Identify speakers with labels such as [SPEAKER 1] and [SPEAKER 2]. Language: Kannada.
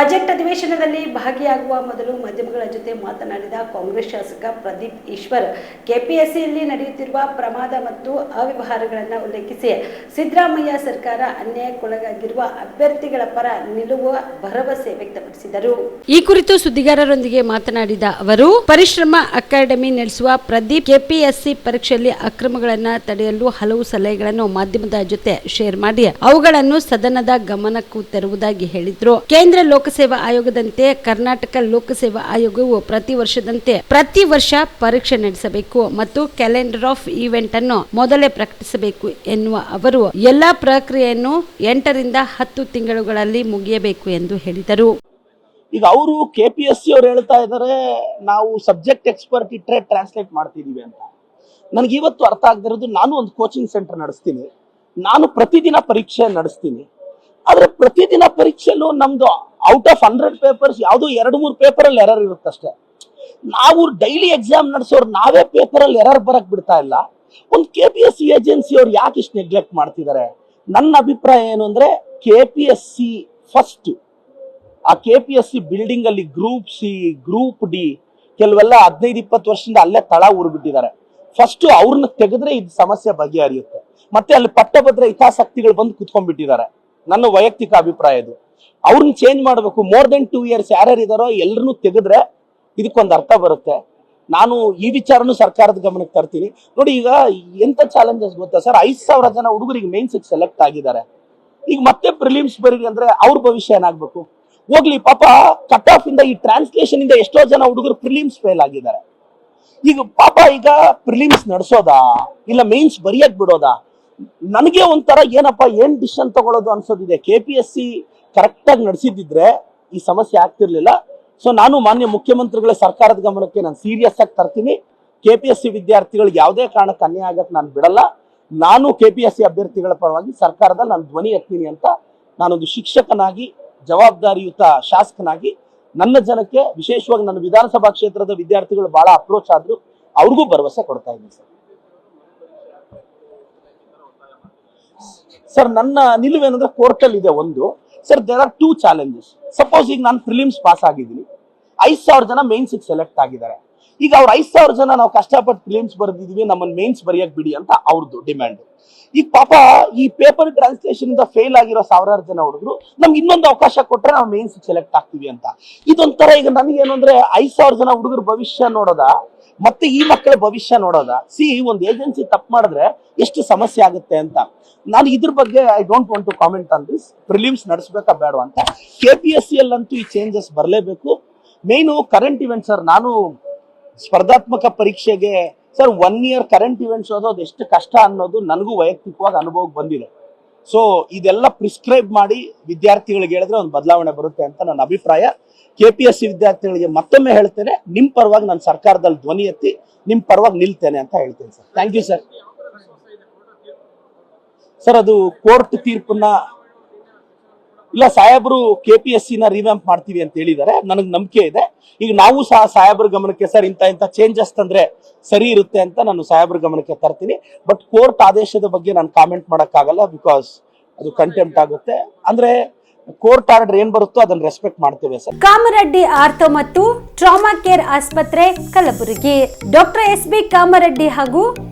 [SPEAKER 1] ಬಜೆಟ್ ಅಧಿವೇಶನದಲ್ಲಿ ಭಾಗಿಯಾಗುವ ಮೊದಲು ಮಾಧ್ಯಮಗಳ ಜೊತೆ ಮಾತನಾಡಿದ ಕಾಂಗ್ರೆಸ್ ಶಾಸಕ ಪ್ರದೀಪ್ ಈಶ್ವರ್, ಕೆಪಿಎಸ್ಸಿಯಲ್ಲಿ ನಡೆಯುತ್ತಿರುವ ಪ್ರಮಾದ ಮತ್ತು ಅವ್ಯವಹಾರಗಳನ್ನು ಉಲ್ಲೇಖಿಸಿ ಸಿದ್ದರಾಮಯ್ಯ ಸರ್ಕಾರ ಅನ್ಯಾಯಕ್ಕೊಳಗಾಗಿರುವ ಅಭ್ಯರ್ಥಿಗಳ ಪರ ನಿಲ್ಲುವ ಭರವಸೆ ವ್ಯಕ್ತಪಡಿಸಿದರು. ಈ ಕುರಿತು ಸುದ್ದಿಗಾರರೊಂದಿಗೆ ಮಾತನಾಡಿದ ಅವರು, ಪರಿಶ್ರಮ ಅಕಾಡೆಮಿ ನಡೆಸುವ ಪ್ರದೀಪ್ ಕೆಪಿಎಸ್ಸಿ ಪರೀಕ್ಷೆಯಲ್ಲಿ ಅಕ್ರಮಗಳನ್ನು ತಡೆಯಲು ಹಲವು ಸಲಹೆಗಳನ್ನು ಮಾಧ್ಯಮದ ಜೊತೆ ಶೇರ್ ಮಾಡಿ ಅವುಗಳನ್ನು ಸದನದ ಗಮನಕ್ಕೂ ತರುವುದಾಗಿ ಹೇಳಿದ್ರು. ಕೇಂದ್ರ ಲೋಕಸೇವಾ ಆಯೋಗದಂತೆ ಕರ್ನಾಟಕ ಲೋಕಸೇವಾ ಆಯೋಗವು ಪ್ರತಿ ವರ್ಷದಂತೆ ಪ್ರತಿ ವರ್ಷ ಪರೀಕ್ಷೆ ನಡೆಸಬೇಕು ಮತ್ತು ಕ್ಯಾಲೆಂಡರ್ ಆಫ್ ಈವೆಂಟ್ ಅನ್ನು ಮೊದಲೇ ಪ್ರಕಟಿಸಬೇಕು ಎನ್ನುವ ಅವರು ಎಲ್ಲಾ ಪ್ರಕ್ರಿಯೆಯನ್ನು ಎಂಟರಿಂದ ಹತ್ತು ತಿಂಗಳುಗಳಲ್ಲಿ ಮುಗಿಯಬೇಕು ಎಂದು ಹೇಳಿದರು.
[SPEAKER 2] ಈಗ ಅವರು ಕೆ ಪಿ ಎಸ್ ಸಿ ಅವ್ರು ಹೇಳ್ತಾ ಇದ್ದಾರೆ ನಾವು ಸಬ್ಜೆಕ್ಟ್ ಎಕ್ಸ್ಪರ್ಟ್ ಇಟ್ಟರೆ ಟ್ರಾನ್ಸ್ಲೇಟ್ ಮಾಡ್ತಿದೀವಿ ಅಂತ. ನನಗೆ ಇವತ್ತು ಅರ್ಥ ಆಗದಿರೋದು, ನಾನು ಒಂದು ಕೋಚಿಂಗ್ ಸೆಂಟರ್ ನಡೆಸ್ತೀನಿ. ನಾನು ಪ್ರತಿದಿನ ಪರೀಕ್ಷೆ ನಡೆಸ್ತೀನಿ. ಆದ್ರೆ ಪ್ರತಿದಿನ ಪರೀಕ್ಷೆಯಲ್ಲೂ ನಮ್ದು ಔಟ್ ಆಫ್ ಹಂಡ್ರೆಡ್ ಪೇಪರ್ಸ್ ಯಾವುದು ಎರಡು, ಮೂರು ಪೇಪರಲ್ಲಿ ಎರರ್ ಇರುತ್ತಷ್ಟೇ. ನಾವು ಡೈಲಿ ಎಕ್ಸಾಮ್ ನಡೆಸೋರು ನಾವೇ ಪೇಪರಲ್ಲಿ ಎರರ್ ಬರಕ್ ಬಿಡ್ತಾ ಇಲ್ಲ. ಒಂದು K P S C agency ಅವ್ರು ಯಾಕೆ ಇಷ್ಟು ನೆಗ್ಲೆಕ್ಟ್ ಮಾಡ್ತಿದ್ದಾರೆ ನನ್ನ ಅಭಿಪ್ರಾಯ ಏನು ಅಂದ್ರೆ K P S C first ಆ K P S C building ಅಲ್ಲಿ ಗ್ರೂಪ್ ಸಿ ಗ್ರೂಪ್ ಡಿ ಕೆಲವೆಲ್ಲ ಹದಿನೈದು, ಇಪ್ಪತ್ತು ವರ್ಷದಿಂದ ಅಲ್ಲೇ ತಳ ಊರ್ಬಿಟ್ಟಿದ್ದಾರೆ ಫಸ್ಟ್ ಅವ್ರನ್ನ ತೆಗೆದ್ರೆ ಇದು ಸಮಸ್ಯೆ ಬಗೆಹರಿಯುತ್ತೆ. ಮತ್ತೆ ಅಲ್ಲಿ ಪಟ್ಟಭದ್ರ ಹಿತಾಸಕ್ತಿಗಳು ಬಂದು ಕುತ್ಕೊಂಡ್ಬಿಟ್ಟಿದ್ದಾರೆ ನನ್ನ ವೈಯಕ್ತಿಕ ಅಭಿಪ್ರಾಯ ಇದು. ಅವ್ರನ್ನ ಚೇಂಜ್ ಮಾಡಬೇಕು. ಮೋರ್ ದೆನ್ ಟೂ ಇಯರ್ಸ್ ಯಾರ್ಯಾರು ಇದಾರೋ ಎಲ್ಲರನ್ನೂ ತೆಗೆದ್ರೆ ಇದಕ್ಕೊಂದು ಅರ್ಥ ಬರುತ್ತೆ. ನಾನು ಈ ವಿಚಾರನು ಸರ್ಕಾರದ ಗಮನಕ್ಕೆ ತರ್ತೀನಿ. ನೋಡಿ ಈಗ ಎಂತ ಚಾಲೆಂಜಸ್ ಗೊತ್ತಾ ಸರ್? ಐದ್ ಸಾವಿರ ಜನ ಹುಡುಗರಿಗೆ ಮೇನ್ಸ್ ಸೆಲೆಕ್ಟ್ ಆಗಿದ್ದಾರೆ. ಈಗ ಮತ್ತೆ ಪ್ರಿಲಿಮ್ಸ್ ಬರೀರಿ ಅಂದ್ರೆ ಅವ್ರ ಭವಿಷ್ಯ ಏನಾಗಬೇಕು? ಹೋಗ್ಲಿ, ಪಾಪ ಕಟ್ ಆಫ್ ಇಂದ ಈ ಟ್ರಾನ್ಸ್ಲೇಷನ್ ಇಂದ ಎಷ್ಟೋ ಜನ ಹುಡುಗರು ಪ್ರಿಲಿಮ್ಸ್ ಫೇಲ್ ಆಗಿದ್ದಾರೆ. ಈಗ ಪಾಪ ಈಗ ಪ್ರಿಲಿಮ್ಸ್ ನಡೆಸೋದಾ? ಇಲ್ಲ ಮೇನ್ಸ್ ಬರಿಯಕ್ ಬಿಡೋದಾ? ನನಗೆ ಒಂಥರ ಏನಪ್ಪ, ಏನ್ ಡಿಸಿಷನ್ ತಗೊಳ್ಳೋದು ಅನ್ಸೋದಿದೆ. K P S C correct ಆಗಿ ನಡೆಸಿದ್ರೆ ಈ ಸಮಸ್ಯೆ ಆಗ್ತಿರ್ಲಿಲ್ಲ. ಸೊ ನಾನು ಮಾನ್ಯ ಮುಖ್ಯಮಂತ್ರಿಗಳ ಸರ್ಕಾರದ ಗಮನಕ್ಕೆ ನಾನು ಸೀರಿಯಸ್ ಆಗಿ ತರ್ತೀನಿ. ಕೆ ಪಿ ಎಸ್ ಸಿ ವಿದ್ಯಾರ್ಥಿಗಳಿಗೆ ಯಾವುದೇ ಕಾರಣಕ್ಕೆ ಅನ್ಯಾಯ ಆಗಕ್ಕೆ ನಾನು ಬಿಡಲ್ಲ. ನಾನು ಕೆ ಪಿ ಎಸ್ ಸಿ ಅಭ್ಯರ್ಥಿಗಳ ಪರವಾಗಿ ಸರ್ಕಾರದಲ್ಲಿ ನಾನು ಧ್ವನಿ ಎತ್ತೀನಿ ಅಂತ ನಾನೊಂದು ಶಿಕ್ಷಕನಾಗಿ, ಜವಾಬ್ದಾರಿಯುತ ಶಾಸಕನಾಗಿ, ನನ್ನ ಜನಕ್ಕೆ ವಿಶೇಷವಾಗಿ ನನ್ನ ವಿಧಾನಸಭಾ ಕ್ಷೇತ್ರದ ವಿದ್ಯಾರ್ಥಿಗಳು ಬಹಳ ಅಪ್ರೋಚ್ ಆದ್ರು ಅವ್ರಿಗೂ ಭರವಸೆ ಕೊಡ್ತಾ ಇದ್ದೀನಿ ಸರ್. ಸರ್ ನನ್ನ ನಿಲುವೇನಂದ್ರೆ ಕೋರ್ಟಲ್ಲಿ ಇದೆ ಒಂದು. Sir there are two challenges suppose ಈಗ ನಾನು ಪ್ರಿಲಿಮ್ಸ್ ಪಾಸ್ ಆಗಿದ್ದೀನಿ. ಐದು ಸಾವಿರ ಜನ ಮೇನ್ಸಿಗೆ ಸೆಲೆಕ್ಟ್ ಆಗಿದ್ದಾರೆ. ಈಗ ಅವ್ರ ಐದ್ ಸಾವಿರ ಜನ ನಾವು ಕಷ್ಟಪಟ್ಟು ಪ್ರಿಲಿಮ್ಸ್ ಬರೆದಿದ್ವಿ ನಮ್ಮನ್ನ ಮೇನ್ಸ್ ಬರೆಯಕ್ ಬಿಡಿ ಅಂತ ಅವ್ರದ್ದು ಡಿಮ್ಯಾಂಡ್ ಈಗ ಪಾಪ ಈ ಪೇಪರ್ ಟ್ರಾನ್ಸ್ಲೇಷನ್ ಇಂದ ಫೇಲ್ ಆಗಿರೋ ಸಾವಿರಾರು ಜನ ಹುಡುಗರು ನಮ್ಗೆ ಇನ್ನೊಂದು ಅವಕಾಶ ಕೊಟ್ರೆ ನಾವು ಮೇನ್ಸ್ ಸೆಲೆಕ್ಟ್ ಆಗ್ತೀವಿ ಅಂತ. ಇದೊಂಥರ ಈಗ ನನಗೆ ಏನಂದ್ರೆ ಐದ್ ಸಾವಿರ ಜನ ಹುಡುಗರ ಭವಿಷ್ಯ ನೋಡೋದ, ಮತ್ತೆ ಈ ಮಕ್ಕಳ ಭವಿಷ್ಯ ನೋಡೋದ. ಸಿ, ಒಂದು ಏಜೆನ್ಸಿ ತಪ್ಪು ಮಾಡಿದ್ರೆ ಎಷ್ಟು ಸಮಸ್ಯೆ ಆಗುತ್ತೆ ಅಂತ. ನಾನು ಇದ್ರ ಬಗ್ಗೆ I don't want to comment on this prelims ನಡೆಸ್ಬೇಕಾ ಬೇಡ ಅಂತ. ಕೆ ಪಿ ಎಸ್ ಸಿ ಅಂತೂ ಈ ಚೇಂಜಸ್ ಬರಲೇಬೇಕು. ಮೇನು ಕರೆಂಟ್ ಇವೆಂಟ್ ಸರ್, ನಾನು ಸ್ಪರ್ಧಾತ್ಮಕ ಪರೀಕ್ಷೆಗೆ sir one year current events ಓದೋದು ಎಷ್ಟು ಕಷ್ಟ ಅನ್ನೋದು ನನಗೂ ವೈಯಕ್ತಿಕವಾಗಿ ಅನುಭವಕ್ಕೆ ಬಂದಿದೆ. ಸೊ ಇದೆಲ್ಲ ಪ್ರಿಸ್ಕ್ರೈಬ್ ಮಾಡಿ ವಿದ್ಯಾರ್ಥಿಗಳಿಗೆ ಹೇಳಿದ್ರೆ ಒಂದು ಬದಲಾವಣೆ ಬರುತ್ತೆ ಅಂತ ನನ್ನ ಅಭಿಪ್ರಾಯ. ಕೆ ಪಿ ಎಸ್ ಸಿ ವಿದ್ಯಾರ್ಥಿಗಳಿಗೆ ಮತ್ತೊಮ್ಮೆ ಹೇಳ್ತೇನೆ ನಿಮ್ ಪರವಾಗಿ ನಾನು ಸರ್ಕಾರದಲ್ಲಿ ಧ್ವನಿ ಎತ್ತಿ ನಿಮ್ ಪರವಾಗಿ ನಿಲ್ತೇನೆ ಅಂತ ಹೇಳ್ತೇನೆ sir. Thank you sir sir ಅದು ಕೋರ್ಟ್ ತೀರ್ಪನ್ನ ಇಲ್ಲ, ಸಾಹೇಬರು ಕೆ ಪಿ ಎಸ್ ಸಿನ ರಿವ್ಯಾಂಪ್ ಮಾಡ್ತೀವಿ ಅಂತ ಹೇಳಿದ್ದಾರೆ. ನನಗೆ ನಂಬಿಕೆ ಇದೆ. ಈಗ ನಾವು ಸಹ ಸಾಹೇಬ್ರ ಗಮನಕ್ಕೆ ಸರ್ ಇಂತ ಇಂತ ಚೇಂಜಸ್ ತಂದ್ರೆ ಸರಿ ಇರುತ್ತೆ ಅಂತ ನಾನು ಸಾಹೇಬ್ರ ಗಮನಕ್ಕೆ ತರ್ತೀನಿ. ಬಟ್ ಕೋರ್ಟ್ ಆದೇಶದ ಬಗ್ಗೆ ನಾನು ಕಾಮೆಂಟ್ ಮಾಡೋಕ್ಕಾಗಲ್ಲ ಬಿಕಾಸ್ ಅದು ಕಂಟೆಂಪ್ಟ್ ಆಗುತ್ತೆ. ಅಂದ್ರೆ ಕೋರ್ಟ್ ಆರ್ಡರ್ ಏನ್ ಬರುತ್ತೋ ಅದನ್ನ ರೆಸ್ಪೆಕ್ಟ್ ಮಾಡ್ತೇವೆ ಸರ್.
[SPEAKER 3] ಕಾಮರೆಡ್ಡಿ ಆರ್ಥೋ ಮತ್ತು ಟ್ರಾಮಾ ಕೇರ್ ಆಸ್ಪತ್ರೆ Kalaburagi. Doctor S B Kamareddy ಹಾಗೂ